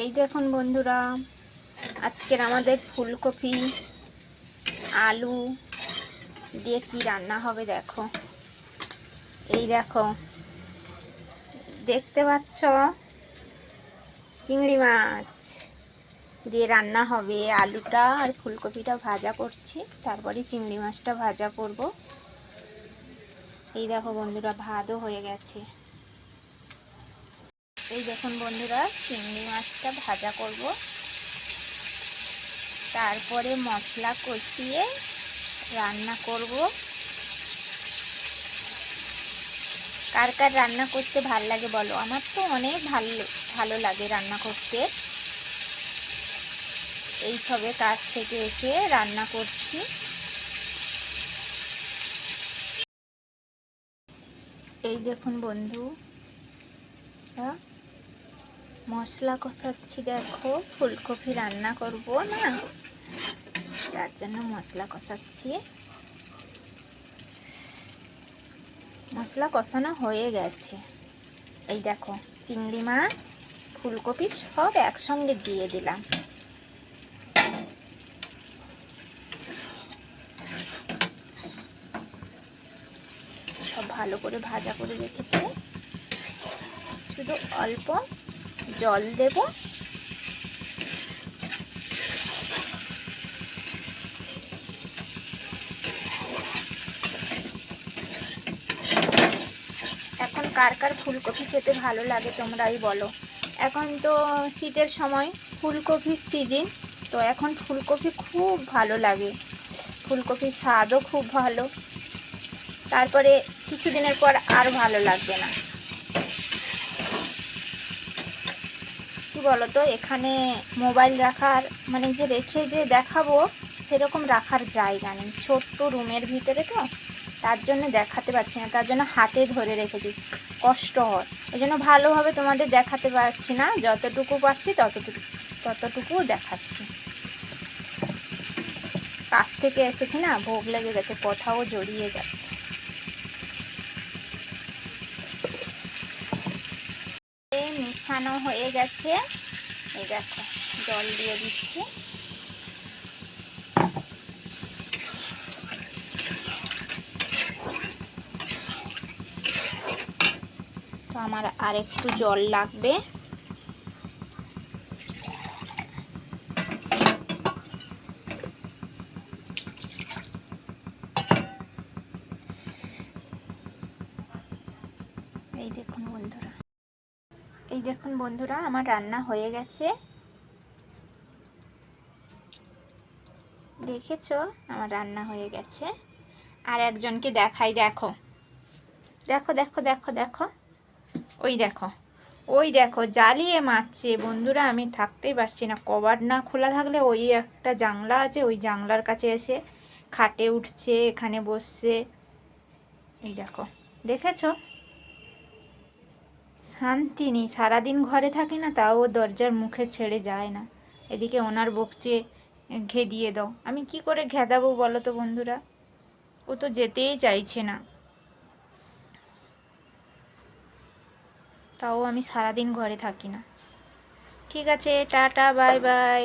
এই দেখুন বন্ধুরা, আজকের আমাদের ফুলকপি, আলু দিয়ে কি রান্না হবে দেখো। এই দেখো, দেখতে পাচ্ছ? চিংড়ি মাছ দিয়ে রান্না হবে। আলুটা আর ফুলকপিটা ভাজা করছি, তারপরে চিংড়ি মাছটা ভাজা করব। এই দেখো বন্ধুরা, ভাতও হয়ে গেছে। এই দেখুন বন্ধুরা, চিংড়ি মাছটা ভাজা করব। তারপরে মশলা কষিয়ে রান্না করব। কার কার রান্না করতে ভালো লাগে বলো? আমার তো অনেক ভালো ভালো লাগে রান্না করতে। এই সবে কাজ থেকে এসে রান্না করছি। এই দেখুন বন্ধু মশলা কষাচ্ছি, দেখো। ফুলকপি রান্না করব না? তার জন্য মশলা কষাচ্ছি। মশলা কষানো হয়ে গেছে। এই দেখো, চিংড়ি মাছ, ফুলকপি সব একসঙ্গে দিয়ে দিলাম। সব ভালো করে ভাজা করে রেখেছি। শুধু অল্প জল দেব। এখন কার কার ফুলকপি খেতে ভালো লাগে তোমরাই বলো। এখন তো শীতের সময় ফুলকপির সিজন, তো এখন ফুলকপি খুব ভালো লাগে। ফুলকপির স্বাদও খুব ভালো। তারপরে কিছুদিনের পর আর ভালো লাগবে না। কি বলতো, এখানে মোবাইল রাখার মানে যে রেখে যে দেখাবো, সেরকম রাখার জায়গা নেই। ছোট্ট রুমের ভিতরে তো, তার জন্য দেখাতে পারছি না। তার জন্য হাতে ধরে রেখেছি। কষ্ট হয়। এই জন্য ভালোভাবে তোমাদের দেখাতে পারছি না। যতটুকু পারছি ততটুকু ততটুকু দেখাচ্ছি। কাছ থেকে এসেছি না, ভোগ লেগে গেছে, কোথাও জড়িয়ে যাচ্ছে। মিশানো হয়ে গেছে। এই দেখো জল দিয়ে দিচ্ছি। তো আমার আর একটু জল লাগবে। এই দেখুন বন্ধুরা। এই দেখুন বন্ধুরা, আমার রান্না হয়ে গেছে। দেখেছ? আমার রান্না হয়ে গেছে। আর একজনকে দেখাই, দেখো। দেখো দেখো দেখো দেখো। ওই দেখো ওই দেখো, জ্বালিয়ে মারছে। বন্ধুরা, আমি থাকতেই পারছি না। কভার না খোলা থাকলে ওই একটা জানলা আছে, ওই জানলার কাছে এসে খাটে উঠছে, এখানে বসছে। এই দেখো, দেখেছ? শান্তি নেই, সারাদিন ঘরে থাকি না, তাও দরজার মুখে ছেড়ে যায় না। এদিকে ওনার বকচে ঘে দিয়ে দাও। আমি কি করে ঘেদাবো বলো তো বন্ধুরা? ও তো যেতেই চাইছে না। তাও আমি সারাদিন ঘরে থাকি না। ঠিক আছে, টাটা, বাই বাই।